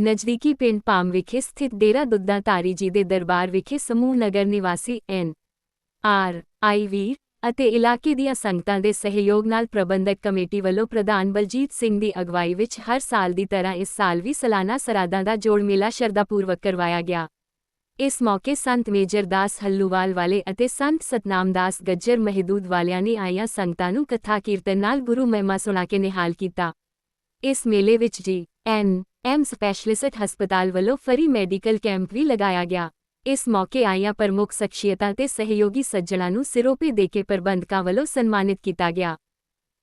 ਨਜ਼ਦੀਕੀ ਪਿੰਡ ਪਾਮ ਵਿਖੇ ਸਥਿਤ ਡੇਰਾ ਦੁੱਧਾ ਧਾਰੀ ਜੀ ਦੇ ਦਰਬਾਰ ਵਿਖੇ ਸਮੂਹ ਨਗਰ ਨਿਵਾਸੀ ਐਨ. ਆਰ. ਆਈ. ਵੀਰ ਅਤੇ ਇਲਾਕੇ ਦੀਆਂ ਸੰਗਤਾਂ ਦੇ ਸਹਿਯੋਗ ਨਾਲ ਪ੍ਰਬੰਧਕ ਕਮੇਟੀ ਵੱਲੋਂ ਪ੍ਰਧਾਨ ਬਲਜੀਤ ਸਿੰਘ ਦੀ ਅਗਵਾਈ ਵਿੱਚ ਹਰ ਸਾਲ ਦੀ ਤਰ੍ਹਾਂ ਇਸ ਸਾਲ ਵੀ ਸਾਲਾਨਾ ਸਰਾਧਾਂ ਦਾ ਜੋੜ ਮੇਲਾ ਸ਼ਰਧਾਪੂਰਵਕ ਕਰਵਾਇਆ ਗਿਆ। ਇਸ ਮੌਕੇ ਸੰਤ ਮੇਜਰ ਦਾਸ ਹੱਲੂਵਾਲ ਵਾਲੇ ਅਤੇ ਸੰਤ ਸਤਨਾਮ ਦਾਸ ਗੱਜਰ ਮਹਿਦੂਦ ਵਾਲਿਆਂ ਨੇ ਆਈਆਂ ਸੰਗਤਾਂ ਨੂੰ ਕਥਾ ਕੀਰਤਨ ਨਾਲ ਗੁਰੂ ਮਹਿਮਾ ਸੁਣਾ ਕੇ ਨਿਹਾਲ ਕੀਤਾ। ਇਸ ਮੇਲੇ ਵਿੱਚ ਜੀ ਐਨ. ਐਮ ਸਪੈਸ਼ਲਿਸਟ ਹਸਪਤਾਲ ਵੱਲੋਂ ਫਰੀ ਮੈਡੀਕਲ ਕੈਂਪ ਵੀ ਲਗਾਇਆ ਗਿਆ। ਇਸ ਮੌਕੇ ਆਈਆਂ ਪ੍ਰਮੁੱਖ ਸ਼ਖਸੀਅਤਾਂ ਤੇ ਸਹਿਯੋਗੀ ਸੱਜਣਾਂ ਨੂੰ ਸਿਰੋਪੇ ਦੇ ਕੇ ਪ੍ਰਬੰਧਕਾਂ ਵੱਲੋਂ ਸਨਮਾਨਿਤ ਕੀਤਾ ਗਿਆ।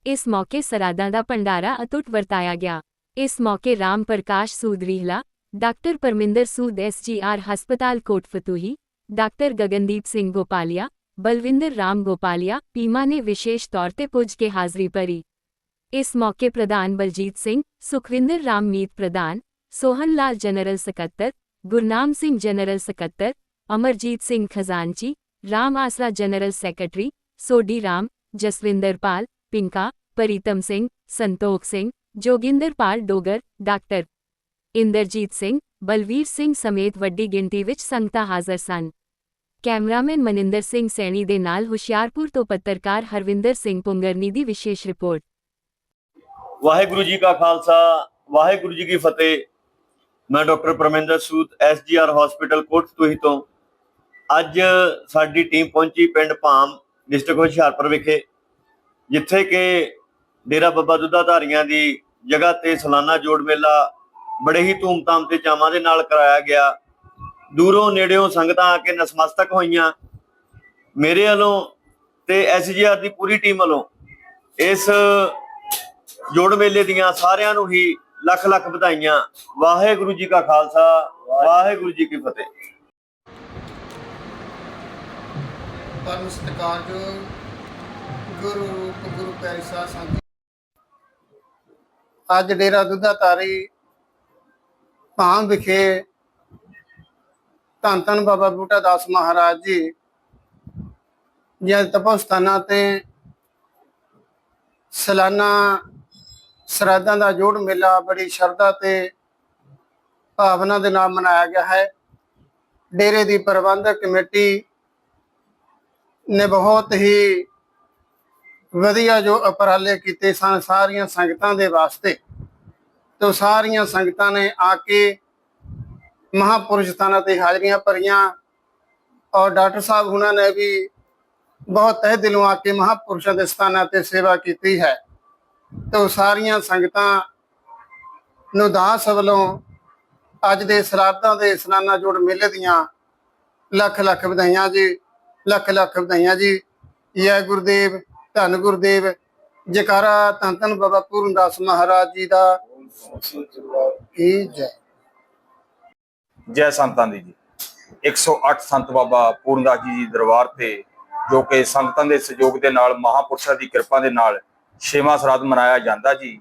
ਇਸ ਮੌਕੇ ਸਰਾਧਾਂ ਦਾ ਭੰਡਾਰਾ ਅਟੁੱਟ ਵਰਤਾਇਆ ਗਿਆ। ਇਸ ਮੌਕੇ ਰਾਮ ਪ੍ਰਕਾਸ਼ ਸੂਦ ਰੀਹਲਾ ਡਾਕਟਰ ਪਰਮਿੰਦਰ ਸੂਦ ਐਸਜੀਆਰ ਹਸਪਤਾਲ ਕੋਟਫਤੂਹੀ, ਡਾਕਟਰ ਗਗਨਦੀਪ ਸਿੰਘ ਗੋਪਾਲੀਆ, ਬਲਵਿੰਦਰ ਰਾਮ ਗੋਪਾਲੀਆ ਪੀਮਾ ਨੇ ਵਿਸ਼ੇਸ਼ ਤੌਰ ਤੇ ਪੁੱਜ ਕੇ ਹਾਜ਼ਰੀ ਭਰੀ। ਇਸ ਮੌਕੇ ਪ੍ਰਧਾਨ ਬਲਜੀਤ ਸਿੰਘ ਸੁਖਵਿੰਦਰ ਰਾਮ ਮੀਤ ਪ੍ਰਧਾਨ ਸੋਹਨ ਲਾਲ ਜਨਰਲ ਸਕੱਤਰ ਗੁਰਨਾਮ ਸਿੰਘ ਜਨਰਲ ਸਕੱਤਰ ਅਮਰਜੀਤ ਸਿੰਘ ਖਜ਼ਾਨਚੀ Ram Asra general secretary Sodhi Ram Jaswinder Pal Pinka Pritam Singh Santokh Singh Joginder Pal Dogar doctor Inderjit Singh Balvir Singh ਸਮੇਤ ਵੱਡੀ ਗਿਣਤੀ ਵਿੱਚ ਸੰਗਤਾਂ ਹਾਜ਼ਰ ਸਨ ਕੈਮਰਾਮੈਨ ਮਨਿੰਦਰ ਸਿੰਘ ਸੈਣੀ ਦੇ ਨਾਲ ਹੁਸ਼ਿਆਰਪੁਰ ਤੋਂ ਪੱਤਰਕਾਰ ਹਰਵਿੰਦਰ ਸਿੰਘ ਪੁੰਗਰਨੀ ਦੀ ਵਿਸ਼ੇਸ਼ ਰਿਪੋਰਟ ਵਾਹਿਗੁਰੂ ਜੀ ਕਾ ਖਾਲਸਾ, ਵਾਹਿਗੁਰੂ ਜੀ ਕੀ ਫਤਿਹ। ਮੈਂ doctor Parminder Sood, SGR hospital Kotfatuhi ਤੋਂ। ਅੱਜ ਸਾਡੀ ਟੀਮ ਪਹੁੰਚੀ ਪਿੰਡ ਭਾਮ, ਡਿਸਟ੍ਰਿਕਟ ਹੁਸ਼ਿਆਰਪੁਰ ਵਿਖੇ, ਜਿੱਥੇ ਕਿ ਡੇਰਾ ਬੱਬਾ ਦੁੱਧਾਧਾਰੀਆਂ ਦੀ ਜਗ੍ਹਾ ਤੇ ਸਾਲਾਨਾ ਜੋੜ ਮੇਲਾ ਬੜੇ ਹੀ ਧੂਮਧਾਮ ਤੇ ਚਾਵਾਂ ਦੇ ਨਾਲ ਕਰਾਇਆ ਗਿਆ। ਦੂਰੋਂ ਨੇੜਿਓਂ ਸੰਗਤਾਂ ਆ ਕੇ ਨਸਮਸਤਕ ਹੋਈਆਂ। ਮੇਰੇ ਵੱਲੋਂ ਤੇ ਐਸਜੀਆਰ ਦੀ ਪੂਰੀ ਟੀਮ ਵੱਲੋਂ ਇਸ ਜੋੜ ਮੇਲੇ ਦੀਆਂ ਸਾਰਿਆਂ ਨੂੰ ਹੀ ਲੱਖ ਲੱਖ ਵਧਾਈਆਂ। ਵਾਹਿਗੁਰੂ ਜੀ ਕਾ ਖਾਲਸਾ, ਵਾਹਿਗੁਰੂ ਜੀ ਕੀ ਫਤਿਹ। ਪਰਮ ਸਤਿਕਾਰਯੋਗ ਗੁਰੂ ਰੂਪ, ਗੁਰੂ ਪਿਆਰੀ ਸਾਧ ਸੰਗਤ ਅੱਜ ਡੇਰਾ ਦੁੱਧਾ ਤਾਰੀ ਭਾਮ ਵਿਖੇ ਧੰਨ ਧੰਨ ਬਾਬਾ ਬੂਟਾ ਦਾਸ ਮਹਾਰਾਜ ਜੀ ਜਦ ਤਪਸਥਾਨਾਂ ਤੇ ਸਲਾਨਾ ਸ਼ਰਾਧਾਂ ਦਾ ਜੋੜ ਮੇਲਾ ਬੜੀ ਸ਼ਰਧਾ ਤੇ ਭਾਵਨਾ ਦੇ ਨਾਲ ਮਨਾਇਆ ਗਿਆ ਹੈ। ਡੇਰੇ ਦੀ ਪ੍ਰਬੰਧਕ ਕਮੇਟੀ ਨੇ ਬਹੁਤ ਹੀ ਵਧੀਆ ਜੋ ਉਪਰਾਲੇ ਕੀਤੇ ਸਨ ਸਾਰੀਆਂ ਸੰਗਤਾਂ ਦੇ ਵਾਸਤੇ। ਤੇ ਸਾਰੀਆਂ ਸੰਗਤਾਂ ਨੇ ਆ ਕੇ ਮਹਾਪੁਰਸ਼ ਸਥਾਨਾਂ ਤੇ ਹਾਜ਼ਰੀਆਂ ਭਰੀਆਂ ਔਰ ਡਾਕਟਰ ਸਾਹਿਬ ਉਹਨਾਂ ਨੇ ਵੀ ਬਹੁਤ ਤਹਿ ਦਿਲੋਂ ਆ ਕੇ ਮਹਾਪੁਰਸ਼ਾਂ ਦੇ ਸਥਾਨਾਂ ਤੇ ਸੇਵਾ ਕੀਤੀ ਹੈ। ਤੇ ਉਹ ਸਾਰੀਆਂ ਸੰਗਤਾਂ ਨੂੰ ਦਾਸ ਵੱਲੋਂ ਅੱਜ ਦੇ ਸਰਾਧਾਂ ਦੇ ਇਸਨਾਨਾ ਜੋੜ ਮੇਲੇ ਦੀਆਂ ਲੱਖ ਲੱਖ ਵਧਾਈਆਂ ਜੀ, ਲੱਖ ਲੱਖ ਵਧਾਈਆਂ ਜੀ। ਜੈ ਗੁਰਦੇਵ, ਧੰਨ ਗੁਰਦੇਵ, ਜਕਾਰਾ ਧੰਨ ਧੰਨ ਬਾਬਾ ਪੂਰਨਦਾਸ ਮਹਾਰਾਜ ਜੀ ਦਾ। ਕੀ ਜੈ। ਜੈ ਸੰਤਾਂ ਦੀ ਜੀ। 108 ਸੰਤ ਬਾਬਾ ਪੂਰਨਦਾਸ ਜੀ ਦੀ ਦਰਬਾਰ ਤੇ ਜੋ ਕਿ ਸੰਗਤਾਂ ਦੇ ਸਹਿਯੋਗ ਦੇ ਨਾਲ ਮਹਾਪੁਰਸ਼ਾਂ ਦੀ ਕਿਰਪਾ ਦੇ ਨਾਲ ਛੇਵਾਂ ਸਰਾਧ ਮਨਾਇਆ ਜਾਂਦਾ ਜੀ।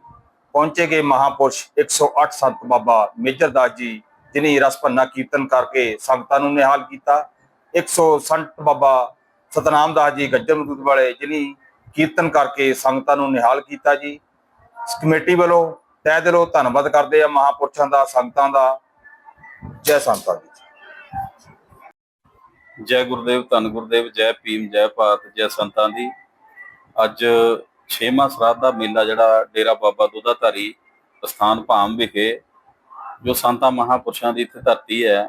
ਪਹੁੰਚੇ ਗਏ ਮਹਾਪੁਰਸ਼ 108 ਸੰਤ ਬਾਬਾ ਮੇਜਰ ਦਾਸ ਜੀ, ਜਿਨੇ ਰਸ ਭੰਨਾ ਕੀਰਤਨ ਕਰਕੇ ਸੰਗਤਾਂ ਨੂੰ ਨਿਹਾਲ ਕੀਤਾ। 100 ਸੰਤ ਬਾਬਾ ਸਤਨਾਮ ਦਾਸ ਜੀ ਗੱਜਰ ਮਦੂਦ ਵਾਲੇ, ਜਿਨੀ ਕੀਰਤਨ ਕਰਕੇ ਸੰਗਤਾਂ ਨੂੰ ਨਿਹਾਲ ਕੀਤਾ ਜੀ। ਕਮੇਟੀ ਵੱਲੋਂ ਤਹਿ ਦਿਲੋਂ ਧੰਨਵਾਦ ਕਰਦੇ ਆ ਮਹਾਪੁਰਸ਼ਾਂ ਦਾ, ਸੰਗਤਾਂ ਦਾ। ਜੈ ਸੰਤਾਂ ਜੀ। ਜੈ ਗੁਰਦੇਵ, ਧੰਨ ਗੁਰਦੇਵ, ਜੈ ਭੀਮ, ਜੈ ਭਾਰਤ, ਜੈ ਸੰਤਾਂ ਦੀ। ਅੱਜ ਛੇਵਾਂ ਸਰਾਧ ਦਾ ਮੇਲਾ ਜਿਹੜਾ ਡੇਰਾ ਬਾਬਾ ਦੁੱਧਾ ਸਥਾਨ ਭਾਮ ਵਿਖੇ, ਜੋ ਸੰਤਾਂ ਮਹਾਪੁਰਸ਼ਾਂ ਦੀ ਇੱਥੇ ਧਰਤੀ ਹੈ,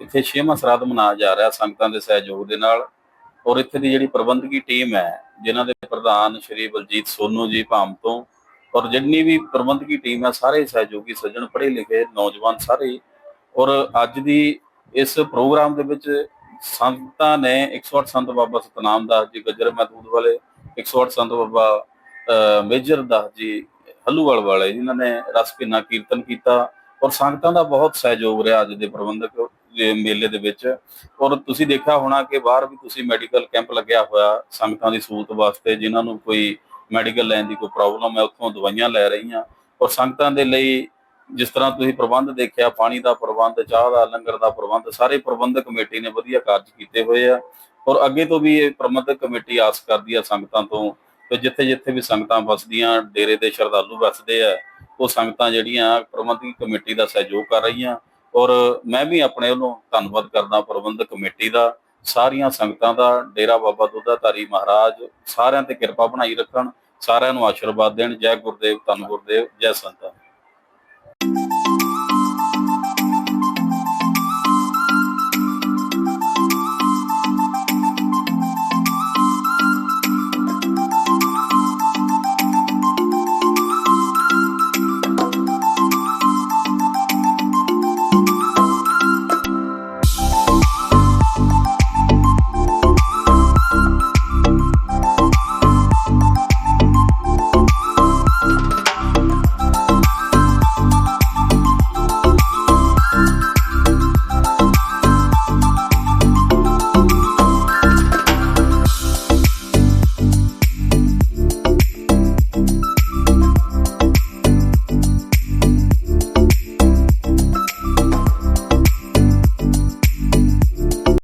ਇੱਥੇ 6ਵਾਂ ਸਰਾਧ ਮਨਾਇਆ ਜਾ ਰਿਹਾ ਸੰਗਤਾਂ ਦੇ ਸਹਿਯੋਗ ਦੇ ਨਾਲ ਔਰ ਇੱਥੇ ਦੀ ਜਿਹੜੀ ਪ੍ਰਬੰਧਕੀ ਟੀਮ ਹੈ, ਜਿਨ੍ਹਾਂ ਦੇ ਪ੍ਰਧਾਨ ਸ਼੍ਰੀ ਬਲਜੀਤ ਸੋਨੂ ਜੀ ਭਾਮ ਤੋਂ ਔਰ ਜਿੰਨੀ ਵੀ ਪ੍ਰਬੰਧਕੀ ਟੀਮ ਹੈ, ਸਾਰੇ ਸਹਿਯੋਗੀ ਸੱਜਣ, ਪੜ੍ਹੇ ਲਿਖੇ ਨੌਜਵਾਨ ਸਾਰੇ ਔਰ ਅੱਜ ਦੀ ਇਸ ਪ੍ਰੋਗਰਾਮ ਦੇ ਵਿੱਚ ਸੰਤਾਂ ਨੇ 108 ਸੰਤ ਬਾਬਾ ਸਤਨਾਮ ਦਾਸ ਜੀ, ਗੱਜਰ ਮਹਿਦੂਦ ਵਾਲੇ 108 ਸੰਤ ਬਾਬਾ ਮੇਜਰ ਦਾਸ ਜੀ ਹੱਲੂਵਾਲ ਵਾਲੇ, ਜਿਨ੍ਹਾਂ ਨੇ ਰਸ ਭਿੰਨਾ ਕੀਰਤਨ ਕੀਤਾ ਔਰ ਸੰਗਤਾਂ ਦਾ ਬਹੁਤ ਸਹਿਯੋਗ ਰਿਹਾ ਅੱਜ ਦੇ ਪ੍ਰਬੰਧਕ ਮੇਲੇ ਦੇ ਵਿੱਚ। ਔਰ ਤੁਸੀਂ ਦੇਖਿਆ ਹੋਣਾ ਕਿ ਬਾਹਰ ਵੀ ਤੁਸੀਂ ਮੈਡੀਕਲ ਕੈਂਪ ਲੱਗਿਆ ਹੋਇਆ ਸੰਗਤਾਂ ਦੀ ਸਹੂਲਤ ਵਾਸਤੇ, ਜਿਨ੍ਹਾਂ ਨੂੰ ਕੋਈ ਮੈਡੀਕਲ ਲੈਣ ਦੀ ਕੋਈ ਪ੍ਰੋਬਲਮ ਹੈ, ਉੱਥੋਂ ਦਵਾਈਆਂ ਲੈ ਰਹੀਆਂ। ਔਰ ਸੰਗਤਾਂ ਦੇ ਲਈ ਜਿਸ ਤਰ੍ਹਾਂ ਤੁਸੀਂ ਪ੍ਰਬੰਧ ਦੇਖਿਆ, ਪਾਣੀ ਦਾ ਪ੍ਰਬੰਧ, ਚਾਹ ਦਾ, ਲੰਗਰ ਦਾ ਪ੍ਰਬੰਧ, ਸਾਰੇ ਪ੍ਰਬੰਧਕ ਕਮੇਟੀ ਨੇ ਵਧੀਆ ਕਾਰਜ ਕੀਤੇ ਹੋਏ ਆ। ਔਰ ਅੱਗੇ ਤੋਂ ਵੀ ਇਹ ਪ੍ਰਬੰਧਕ ਕਮੇਟੀ ਆਸ ਕਰਦੀ ਆ ਸੰਗਤਾਂ ਤੋਂ ਕਿ ਜਿੱਥੇ ਜਿੱਥੇ ਵੀ ਸੰਗਤਾਂ ਵਸਦੀਆਂ, ਡੇਰੇ ਦੇ ਸ਼ਰਧਾਲੂ ਵਸਦੇ ਆ, ਉਹ ਸੰਗਤਾਂ ਜਿਹੜੀਆਂ ਪ੍ਰਬੰਧਕੀ ਕਮੇਟੀ ਦਾ ਸਹਿਯੋਗ ਕਰ ਰਹੀਆਂ। ਔਰ ਮੈਂ ਵੀ ਆਪਣੇ ਵੱਲੋਂ ਧੰਨਵਾਦ ਕਰਦਾ ਪ੍ਰਬੰਧਕ ਕਮੇਟੀ ਦਾ, ਸਾਰੀਆਂ ਸੰਗਤਾਂ ਦਾ, ਡੇਰਾ ਬਾਬਾ ਦੁੱਧਾਧਾਰੀ ਮਹਾਰਾਜ, ਸਾਰਿਆਂ ਤੇ ਕਿਰਪਾ ਬਣਾਈ ਰੱਖਣ, ਸਾਰਿਆਂ ਨੂੰ ਆਸ਼ੀਰਵਾਦ ਦੇਣ। ਜੈ ਗੁਰਦੇਵ, ਧੰਨ ਗੁਰਦੇਵ, ਜੈ ਸੰਤਾਂ।